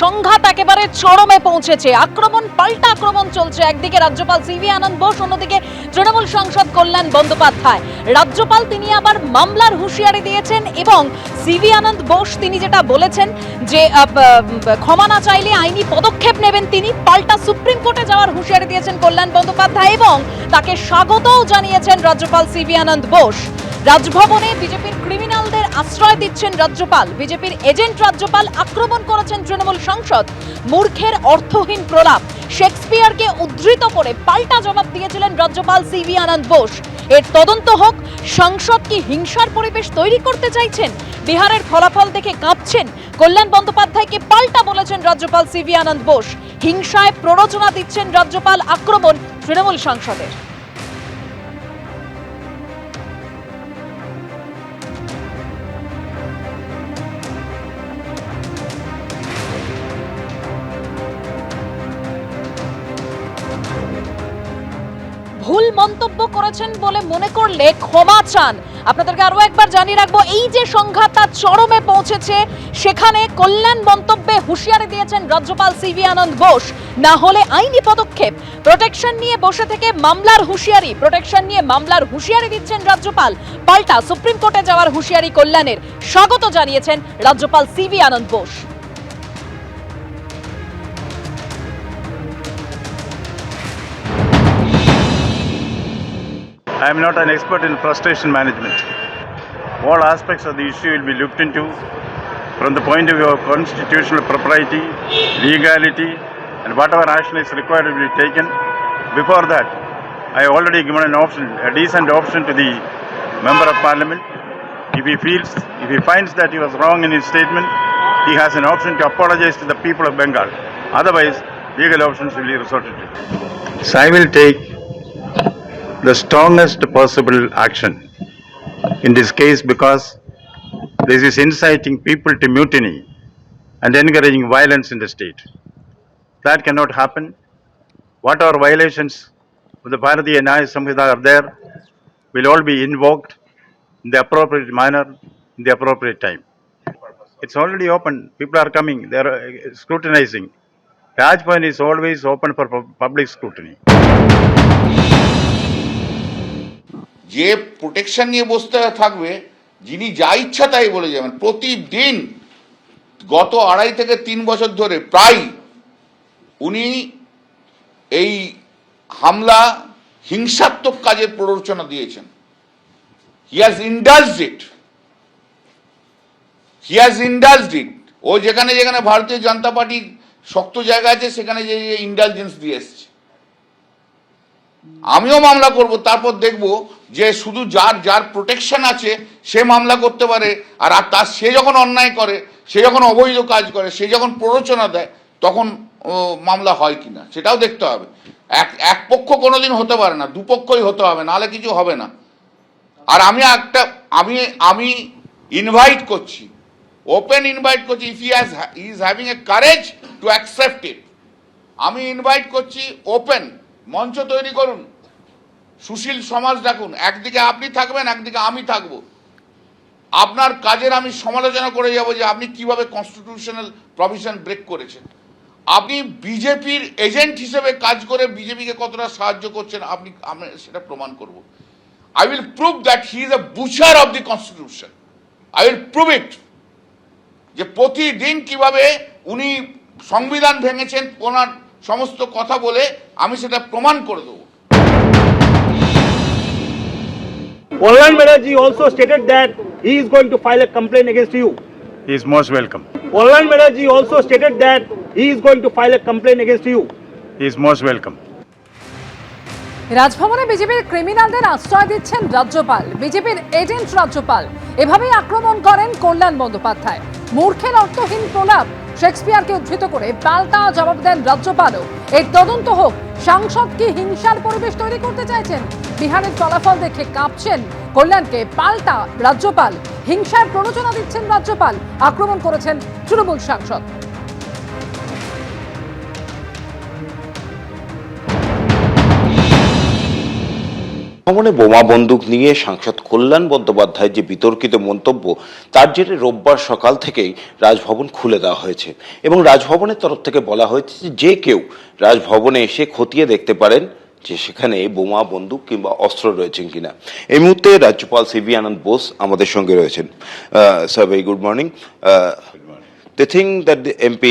সংঘাত একেবারে চরমে পৌঁছেছে। আক্রমণ, পাল্টা আক্রমণ চলছে। একদিকে রাজ্যপাল সিভি আনন্দ বোস, অন্যদিকে তৃণমূল সাংসদ কল্যাণ বন্দ্যোপাধ্যায়। রাজ্যপাল তিনি আবার মামলার হুঁশিয়ারি দিয়েছেন এবং সিভি আনন্দ বোস তিনি যেটা বলেছেন যে ক্ষমা না চাইলে আইনি পদক্ষেপ নেবেন তিনি, পাল্টা সুপ্রিম কোর্টে যাওয়ার হুঁশিয়ারি দিয়েছেন কল্যাণ বন্দ্যোপাধ্যায় এবং তাকে স্বাগতও জানিয়েছেন রাজ্যপাল সিভি আনন্দ বোস। রাজভবনে বিজেপির ক্রিমিনালদের আশ্রয় দিচ্ছেন রাজ্যপাল। বিজেপির এজেন্ট রাজ্যপাল আক্রমণ করেছেন তৃণমূল সাংসদ। মূর্খের অর্থহীন প্রলাপ। শেক্সপিয়ারকে উদ্ধৃত করে পাল্টা জবাব দিয়েছিলেন রাজ্যপাল সিভি আনন্দ বোস। এর তদন্ত হোক, সংসদ কি হিংসার পরিবেশ তৈরি করতে চাইছেন? বিহারের ফলাফল দেখে কাঁপছেন। কল্যাণ বন্দ্যোপাধ্যায়কে পাল্টা বলেছেন রাজ্যপাল সিভি আনন্দ বোস। হিংসায় প্ররোচনা দিচ্ছেন রাজ্যপাল আক্রমণ তৃণমূল সাংসদের। মন্তব্য করেছেন বলে মনে করলে ক্ষমা চান। আপনাদেরকে আরও একবার জানিয়ে রাখব, এই যে সংঘাত তার চরমে পৌঁছেছে, সেখানে কল্যাণ মন্তব্যে হুঁশিয়ারি দিয়েছেন রাজ্যপাল সিভি আনন্দ বোস। না হলে আইনি পদক্ষেপ। প্রোটেকশন নিয়ে বসে থেকে মামলার হুঁশিয়ারি, প্রোটেকশন নিয়ে মামলার হুঁশিয়ারি দিচ্ছেন রাজ্যপাল। পাল্টা সুপ্রিম কোর্টে যাওয়ার হুঁশিয়ারি কল্যাণের স্বাগত জানিয়েছেন রাজ্যপাল C V Ananda Bose. I am not an expert in frustration management. All aspects of the issue will be looked into from the point of view of constitutional propriety, legality, and whatever action is required will be taken. Before that, I have already given an option, a decent option to the member of parliament. If he feels, if he finds that he was wrong in his statement, he has an option to apologize to the people of Bengal. Otherwise, legal options will be resorted to. So I will take the strongest possible action in this case because this is inciting people to mutiny and encouraging violence in the state. That cannot happen. What are violations of the Bharatiya Nyaya Samhita are there will all be invoked in the appropriate manner, in the appropriate time. It's already open. People are coming. They are uh, scrutinizing. Rajbhavan is always open for public scrutiny. যে protection নিয়ে বসতে থাকবে, যিনি যা ইচ্ছা তাই বলে যাবেন। প্রতিদিন গত আড়াই থেকে তিন বছর ধরে প্রায় উনি এই হামলা হিংসাত্মক কাজের প্ররোচনা দিয়েছেন। He has ইন্ডালজড it he has it ও যেখানে যেখানে ভারতীয় জনতা পার্টির শক্ত জায়গা আছে, সেখানে যে ইন্ডালজেন্স দিয়ে এসছে। আমিও মামলা করব, তারপর দেখব যে শুধু যার যার প্রোটেকশন আছে, সে মামলা করতে পারে, আর আর তার, সে যখন অন্যায় করে, সে যখন অবৈধ কাজ করে, সে যখন প্ররোচনা দেয়, তখন মামলা হয় কিনা, সেটাও দেখতে হবে। এক এক পক্ষ কোনোদিন হতে পারে না, দুপক্ষই হতে হবে, নাহলে কিছু হবে না। আর আমি একটা, আমি আমি ইনভাইট করছি ওপেন ইনভাইট করছি if he has is having a courage to accept it আমি ইনভাইট করছি ওপেন মঞ্চ তৈরি করুন। সুশীল সমাজ ডাকুন। একদিকে আপনি থাকবেন, একদিকে আমি থাকব। আপনার কাজের আমি সমালোচনা করে যাব যে আপনি কীভাবে কনস্টিটিউশনাল প্রভিশন ব্রেক করেছেন। আপনি বিজেপির এজেন্ট হিসেবে কাজ করে বিজেপিকে কতটা সাহায্য করছেন, আপনি, আমি সেটা প্রমাণ করব। I will prove that he is a butcher of the constitution I will prove it যে প্রতিদিন কীভাবে উনি সংবিধান ভেঙেছেন, ওনার সমস্ত কথা বলে আমি সেটা প্রমাণ করে দেবো Polan Mehraji also stated that he is going to file a complaint against you. He is most welcome. Polan Mehraji also stated that he is going to file a complaint against you. He is most welcome. রাজভবনে বিজেপির ক্রিমিনালদের আশ্রয় দিচ্ছেন রাজ্যপাল বিজেপির agent রাজ্যপাল এভাবেই আক্রমণ করেন কল্যাণ বন্দ্যোপাধ্যায় মূর্খের অর্থহীন প্রলাপ শেক্সপিয়ারকে উদ্ধৃত করে পাল্টা জবাব দেন রাজ্যপালও। এর তদন্ত হোক, সাংসদ কি হিংসার পরিবেশ তৈরি করতে চাইছেন? বিহারের ফলাফল দেখে কাঁপছেন কল্যাণকে পাল্টা রাজ্যপাল। হিংসার প্ররোচনা দিচ্ছেন রাজ্যপাল। আক্রমণ করেছেন তৃণমূল সাংসদ। ভ্রমণে বোমা বন্দুক নিয়ে সাংসদ কল্যাণ বন্দ্যোপাধ্যায়ের যে বিতর্কিত মন্তব্য তার জেরে রোববার সকাল থেকেই রাজভবন খুলে দেওয়া হয়েছে। এবং রাজভবনের তরফ থেকে বলা হয়েছে যে যে কেউ রাজভবনে এসে খতিয়ে দেখতে পারেন যে সেখানে বোমা বন্দুক কিংবা অস্ত্র রয়েছেন কিনা। এই মুহূর্তে রাজ্যপাল সিভি আনন্দ বোস আমাদের সঙ্গে রয়েছেন। Sir very good morning The thing that the MP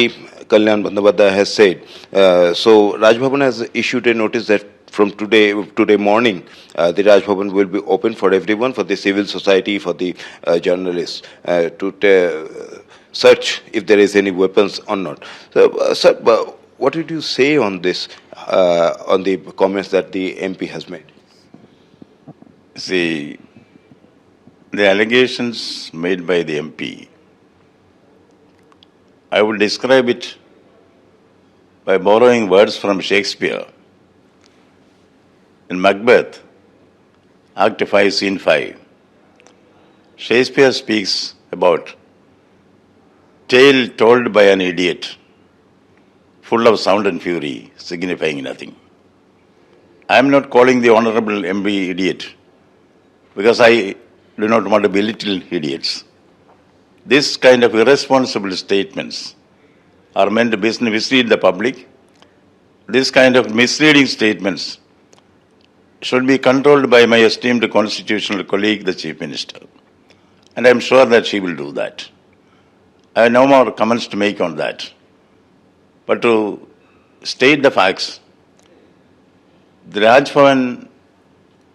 Kalyan Bandyopadhyay has said, uh, so Raj Bhavan has issued a notice that from today, today morning, uh, the Raj Bhavan will be open for everyone, for the civil society, for the uh, journalists, uh, to ta- search if there is any weapons or not. So, uh, sir, uh, what did you say on this, uh, on the comments that the MP has made? See, the allegations made by the MP, I would describe it by borrowing words from Shakespeare. In Macbeth, Act 5, Scene 5, Shakespeare speaks about tale told by an idiot, full of sound and fury, signifying nothing. I am not calling the Honorable MP idiot because I do not want to belittle idiots. This kind of irresponsible statements are meant to mis- mislead the public. This kind of misleading statements should be controlled by my esteemed constitutional colleague, the Chief Minister. And I am sure that she will do that. I have no more comments to make on that. But to state the facts, the Raj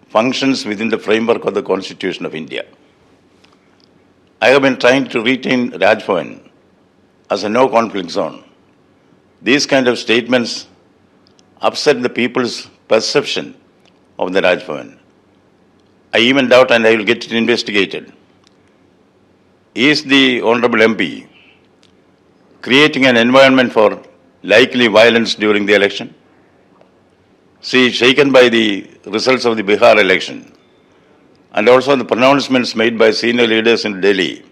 functions within the framework of the Constitution of India. I have been trying to retain Raj as a no conflict zone. These kind of statements upset the people's perception of the Raj Bhavan. I even doubt, and I will get it investigated. Is the Honorable MP creating an environment for likely violence during the election? See, shaken by the results of the Bihar election and also the pronouncements made by senior leaders in Delhi,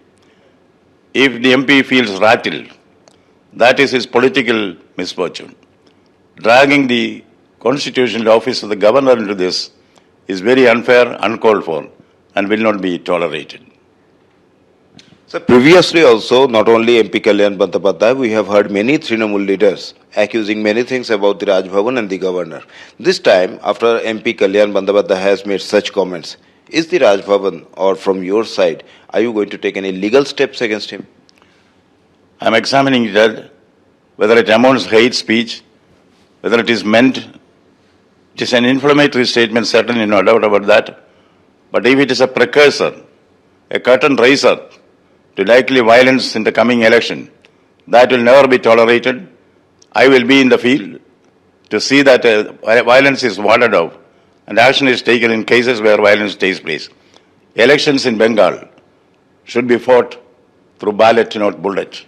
if the MP feels rattled, that is his political misfortune. Dragging the constitutional office of the governor into this is very unfair, uncalled for, and will not be tolerated. So previously also, not only MP Kalyan Bandyopadhyay, we have heard many Trinamool leaders accusing many things about the Raj Bhavan and the governor. This time, after MP Kalyan Bandyopadhyay has made such comments, is the Raj Bhavan or from your side, are you going to take any legal steps against him? I am examining that whether it amounts hate speech, whether it is meant, it is an inflammatory statement, certainly no doubt about that. But if it is a precursor, a curtain raiser to likely violence in the coming election, that will never be tolerated. I will be in the field to see that uh, violence is warded off and action is taken in cases where violence takes place. Elections in Bengal should be fought through ballot, not bullet.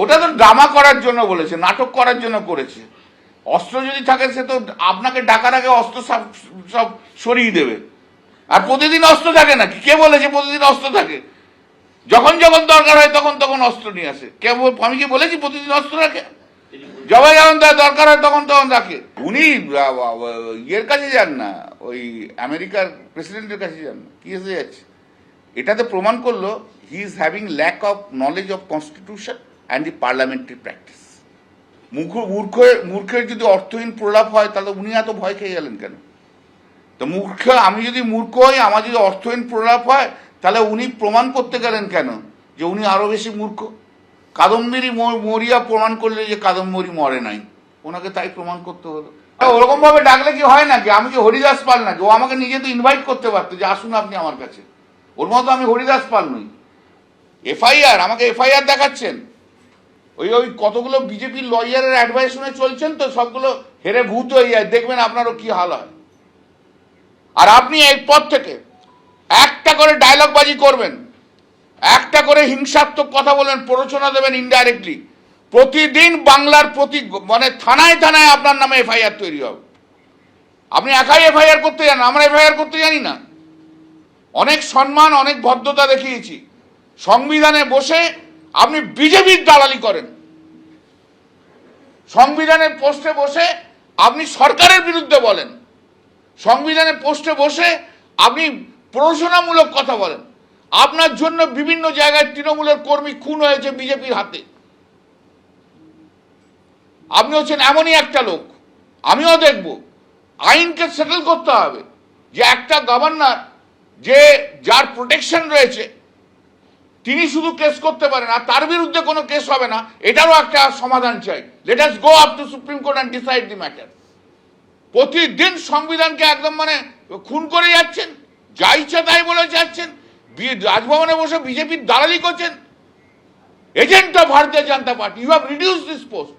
ওটা তো drama করার জন্য বলেছে, নাটক করার জন্য করেছে। অস্ত্র যদি থাকে, সে তো আপনাকে ডাকার আগে অস্ত্র সব সব সরিয়ে দেবে। আর প্রতিদিন অস্ত্র থাকে নাকি? কে বলেছে প্রতিদিন অস্ত্র থাকে? যখন যখন দরকার হয় তখন তখন অস্ত্র নিয়ে আসে। কে আমি কি বলেছি প্রতিদিন অস্ত্র রাখে? জবাই যখন তার দরকার হয় তখন তখন রাখে। উনি ইয়ের কাছে যান না, ওই আমেরিকার প্রেসিডেন্টের কাছে যান না। কি এসে যাচ্ছে? এটাতে প্রমাণ করল he is having lack of knowledge of constitution and the parliamentary practice মূর্খ মূর্খ, মূর্খের যদি অর্থহীন প্রলাপ হয়, তাহলে উনি এত ভয় খেয়ে গেলেন কেন? তো মূর্খ, আমি যদি মূর্খ হই, আমার যদি অর্থহীন প্রলাপ হয়, তাহলে উনি প্রমাণ করতে গেলেন কেন? যে উনি আরও বেশি মূর্খ। কাদম্বরী মরিয়া প্রমাণ করলে যে কাদম্বরী মরে নাই। ওনাকে তাই প্রমাণ করতে হলো। ওরকম ভাবে ডাকলে কি হয় নাকি? আমি কি হরিদাস পাল নাকি? ও আমাকে নিজে তো ইনভাইট করতে পারতো যে আসুন আপনি আমার কাছে। ওর মতো আমি হরিদাস পাল নই। এফআইআর, আমাকে এফআইআর দেখাচ্ছেন। ওই ওই কতগুলো বিজেপির লয়ারের অ্যাডভাইস শুনে চলছেন তো সবগুলো হেরে ভূত হয়ে যায়। দেখবেন আপনারও কি হাল হয়। আর আপনি এরপর থেকে একটা করে ডায়লগ বাজি করবেন। একটা করে হিংসাত্মক কথা বলবেন, প্ররোচনা দেবেন ইনডাইরেক্টলি প্রতিদিন বাংলার প্রতি মানে থানায় থানায় আপনার নামে এফআইআর তৈরি হবে। আপনি একাই এফআইআর করতে জানেন, আমরা এফআইআর করতে জানি না। অনেক সম্মান, অনেক ভদ্রতা দেখিয়েছি। সংবিধানে বসে আপনি বিজেপির দালালি করেন। সংবিধানের পোস্টে বসে আপনি সরকারের বিরুদ্ধে বলেন। সংবিধানের পোস্টে বসে আপনি প্ররোচনামূলক কথা বলেন। আপনার জন্য বিভিন্ন জায়গায় তৃণমূলের কর্মী খুন হয়েছে বিজেপির হাতে। আপনি হচ্ছেন এমনই একটা লোক। আমিও দেখব। আইনকে সেটেল করতে হবে। যে একটা গভর্নর যে যার প্রোটেকশন রয়েছে তিনি শুধু কেস করতে পারেন, আর তার বিরুদ্ধে কোনো কেস হবে না, এটারও একটা সমাধান চাই। Let us go up to supreme court and decide the matter প্রতিদিন সংবিধানকে একদম মানে খুন করে যাচ্ছেন, যা ইচ্ছা তাই বলে যাচ্ছেন রাজভবনে বসে বিজেপির দালালি করছেন। Agent of Bharatiya Janata party you have reduce this post